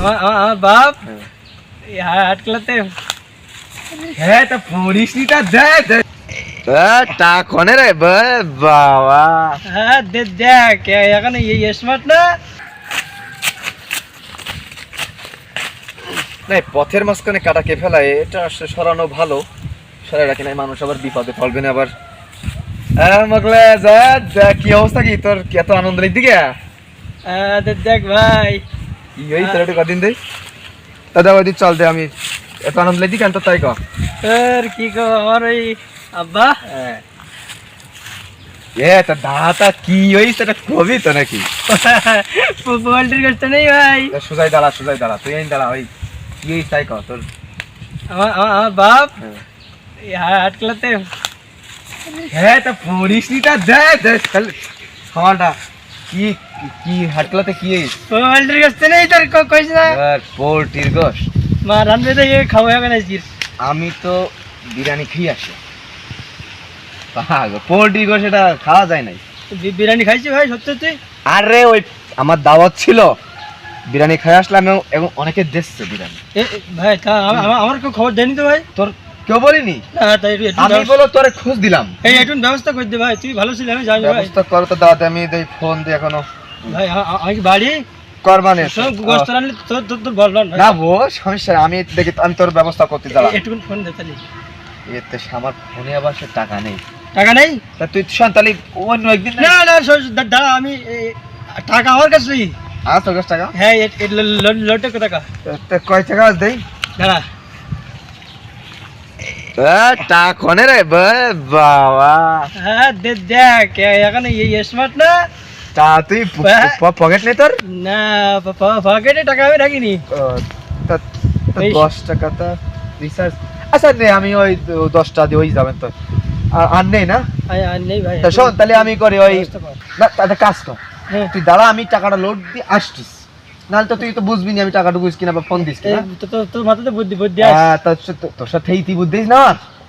আমার আমার আমার বাপ? এই হ্যাঁ তা পড়িস নি তা দেখ দেখ রে? বাবা। হ্যাঁ দেখ এখানে এই স্মার্ট না? না পথের মাঝখানে কাটা কে ফেলা এটা আসলে সরানো ভালো। সরাই রাখি নাই মানুষ আবার বিপদে পড়বে না আবার। হ্যাঁ মগলে যা যা, কি অবস্থা কি? তোর কি এত আনন্দ দিকে হ্যাঁ, দেখ ভাই। ওই তোর কদিন দেই। দাদা ওই চল দে আমি। এত আনন্দ লাগি কেন তো তাই কর তোর কি কো আমার ওই আব্বা? এ। তা দাঁড়াটা কি ওই সেটা কবি তো নাকি? পোল্ট্রির কাছটা নেই ভাই। সুজাই দাঁড়া সুজাই দাঁড়া তুই এই দাঁড়া ওই কি ওই তাই কর তোর আমার আমার বাপ। এই হাট খেলাতে। হ্যাঁ তা? পড়িস নি তা দেখ খাওয়াটা কি কি হাটলাতে কি নেই তোর না। পোল্ট্রির মা আমি তো বিরিয়ানি খেয়ে আসি। পোল্ট্রি গোশ এটা খাওয়া যায় নাই। বিরিয়ানি খাইছি ভাই সত্যি সত্যি? আরে ওই আমার দাওয়াত ছিল বিরিয়ানি খেয়ে আসলাম এবং- অনেকে দেখছে বিরিয়ানি। ভাই তা আমা- আমা- আমার কেউ খবর দেয়নি তো ভাই? তোর কেউ বলিনি? তাই আমি বলো তোরে খোঁজ দিলাম। এই একটু ব্যবস্থা করে দে ভাই তুই ভালো ছিলি আমি জানি ব্যবস্থা করো তো দাওয়াতে আমি দেই ফোন দিয়ে এখনও। ভাই আ- আ- আমি কি বাড়ি কর সব গোস্ত রান্না তোর তোর তোর বল না বো সমস্যা আমি দেখি আমি তোর ব্যবস্থা করতে দাঁড়া একটু ফোন দে তাহলে। এতে আমার ফোনে আবার সে টাকা নেই। টাকা নেই? তা তুই শোন তাহলে অন্য একদিন না না দাঁড়া আমি টাকা আমার কাছে নেই। আজ তোর কাছে টাকা? হ্যাঁ লটে টাকা? কয় টাকা দেই? দাঁড়া। টাকা রে? বাবা। হ্যাঁ দেখ এখানে স্মার্ট না? তা তুই পকেট নেই তোর না পকেটে টাকা আমি রাখিনি দশ টাকা আচ্ছা নে আমি ওই দশটা দিয়ে ওই যাবেন তো আর- নেই না আর নেই ভাই শোন তাহলে আমি করি ওই না কাজ কর তুই দাঁড়া আমি টাকাটা লোড দিয়ে আসছিস নাহলে তো তুই তো বুঝবি না আমি টাকাটা বুঝ কিনা বা ফোন দিস কিনা তোর মাথাতে বুদ্ধি বুদ্ধি হ্যাঁ তোর সাথে- তোর সাথে তুই বুঝছিস না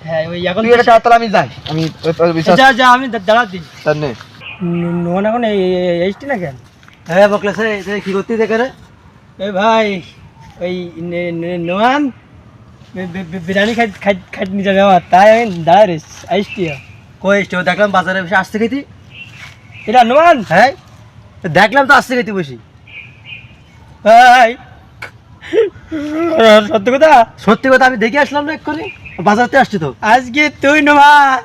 হ্যাঁ ওই এখন তুই এটা তাহলে আমি যাই আমি তোর- তোর যা যা আমি দা- দাঁড়াতি তার নে নোন এখন এইসটি না কেন হ্যাঁ বকলে স্যার কি করতে দেখে রে এ ভাই ওই নোয়ান বিরিয়ানি খাই খাই খাই নিয়ে যাবে আমার তাই আমি দাঁড়াই আইসটি কই এসছো দেখলাম বাজারে বসে আসতে খেতি। এটা নোয়ান হ্যাঁ দেখলাম তো আসতে খেতে বসি ভাই। সত্য কথা? সত্যি কথা আমি দেখে আসলাম না এক্ষুনি। বাজারতে আসছি তো। আজকে তুই নোমান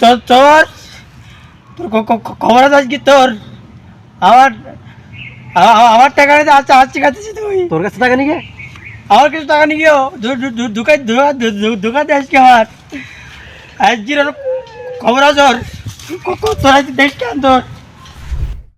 তোর তোর তোর খ- খ- খ- খবর আছে আজকে তোর? আমার আ- আ- আমার টাকা নিতে আচ্ছা আজকে খাচ্ছিস তুই। তোর কাছে টাকা নিয়ে আমার কিছু টাকা নিয়ে গিয়েও দোকান দোকান আজকে আমার আজকে ওর খবর আছে ওর ক- ক- তোর আজকে দেখ কেন তোর?